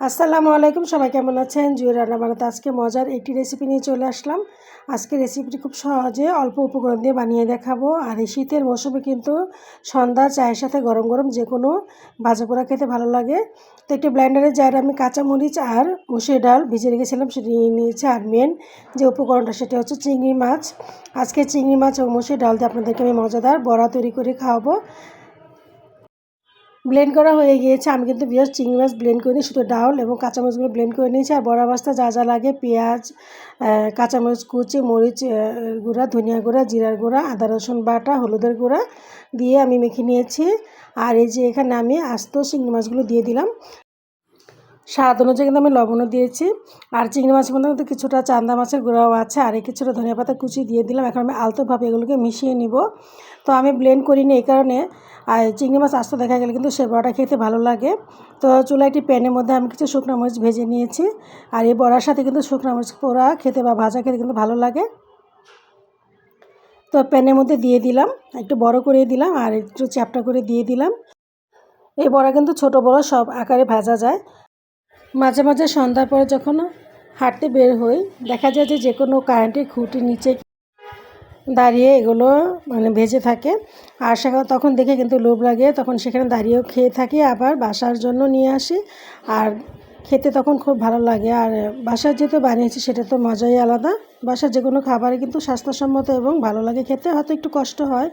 আসসালামু আলাইকুম, সবাই কেমন আছেন? জুয়ে রান্না বানাতে আজকে মজার একটি রেসিপি নিয়ে চলে আসলাম। আজকে রেসিপিটি খুব সহজে অল্প উপকরণ দিয়ে বানিয়ে দেখাবো। আর এই শীতের মৌসুমে কিন্তু সন্ধ্যা চায়ের সাথে গরম গরম যে কোনো ভাজা পোড়া খেতে ভালো লাগে। তো একটি ব্ল্যান্ডারে যার আমি কাঁচামরিচ আর মুসুর ডাল ভিজে রেখেছিলাম, সেটি নিয়ে নিয়েছি। আর মেন যে উপকরণটা, সেটা হচ্ছে চিংড়ি মাছ। আজকে চিংড়ি মাছ ও মুসুর ডাল দিয়ে আপনাদেরকে আমি মজাদার বড়া তৈরি করে খাওয়াবো। ব্লেন্ড করা হয়ে গিয়েছে। আমি কিন্তু বিয়ার চিংড়ি মাছ ব্লেন্ড করিনি, শুধু ডাউল এবং কাঁচামরিচগুলো ব্লেন্ড করে নিয়েছি। আর বড় মাছটা যা যা লাগে, পেঁয়াজ কাঁচামরিচ কুচি, মরিচ গুঁড়া, ধনিয়া গুঁড়া, জিরার গুঁড়া, আদা, রসুন বাটা, হলুদের গুঁড়া দিয়ে আমি মেখে নিয়েছি। আর এই যে এখানে আমি আস্ত চিংড়ি মাছগুলো দিয়ে দিলাম। স্বাদ অনুযায়ী কিন্তু আমি লবণও দিয়েছি। আর চিংড়ি মাছের মধ্যে কিন্তু কিছুটা চান্দা মাছের গুঁড়াও আছে। আর কিছুটা ধনিয়া পাতা কুচি দিয়ে দিলাম। এখন আমি আলতোভাবে এগুলোকে মিশিয়ে নিব। তো আমি ব্লেন্ড করিনি এই কারণে। আর চিংড়ি মাছ আস্ত দেখা গেলে কিন্তু সে বড়াটা খেতে ভালো লাগে। তো চুলা একটি প্যানের মধ্যে আমি কিছু শুকনো মরিচ ভেজে নিয়েছি। আর এই বড়ার সাথে কিন্তু শুকনো মরিচ পোড়া খেতে বা ভাজা খেতে কিন্তু ভালো লাগে। তো প্যানের মধ্যে দিয়ে দিলাম। একটু বড় করে দিলাম। আর একটু চ্যাপটা করে দিয়ে দিলাম। এই বড়া কিন্তু ছোট বড় সব আকারে ভাজা যায়। মাঝে মাঝে সন্ধ্যার পরে যখন হাঁটতে বের হই, দেখা যায় যে যে কোনো কারেন্টের খুঁটির নিচে দাঁড়িয়ে এগুলো মানে ভেজে থাকে। আর সেখানে তখন দেখে কিন্তু লোভ লাগে, তখন সেখানে দাঁড়িয়েও খেয়ে থাকি, আবার বাসার জন্য নিয়ে আসি। আর খেতে তখন খুব ভালো লাগে। আর বাসার যেহেতু বানিয়েছি, সেটা তো মজাই আলাদা। বাসার যে কোনো খাবারে কিন্তু স্বাস্থ্যসম্মত এবং ভালো লাগে। খেতে হয়তো একটু কষ্ট হয়।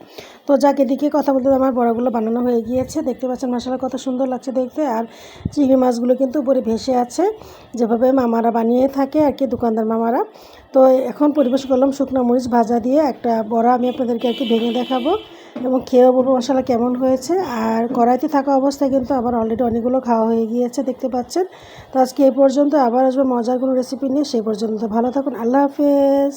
তো যাকে দিকে কথা বলতে আমার বড়াগুলো বানানো হয়ে গিয়েছে। দেখতে পাচ্ছেন মশলা কত সুন্দর লাগছে দেখতে। আর চিংড়ি মাছগুলো কিন্তু উপরে ভেসে আছে। যেভাবে মামারা বানিয়ে থাকে আর কি, দোকানদার মামারা। তো এখন পরিবেশ করলাম শুকনো মরিচ ভাজা দিয়ে একটা বড়া আমি আপনাদেরকে আর কি ভেঙে দেখাবো এবং খেয়েও বলব মশলা কেমন হয়েছে। আর কড়াইতে থাকা অবস্থায় কিন্তু আবার অলরেডি অনেকগুলো খাওয়া হয়ে গিয়েছে দেখতে পাচ্ছেন। তো আজকে এই পর্যন্ত আবার আসবে মজার কোনো রেসিপি নিয়ে। সেই পর্যন্ত ভালো থাকুন। আল্লাহ হাফেজ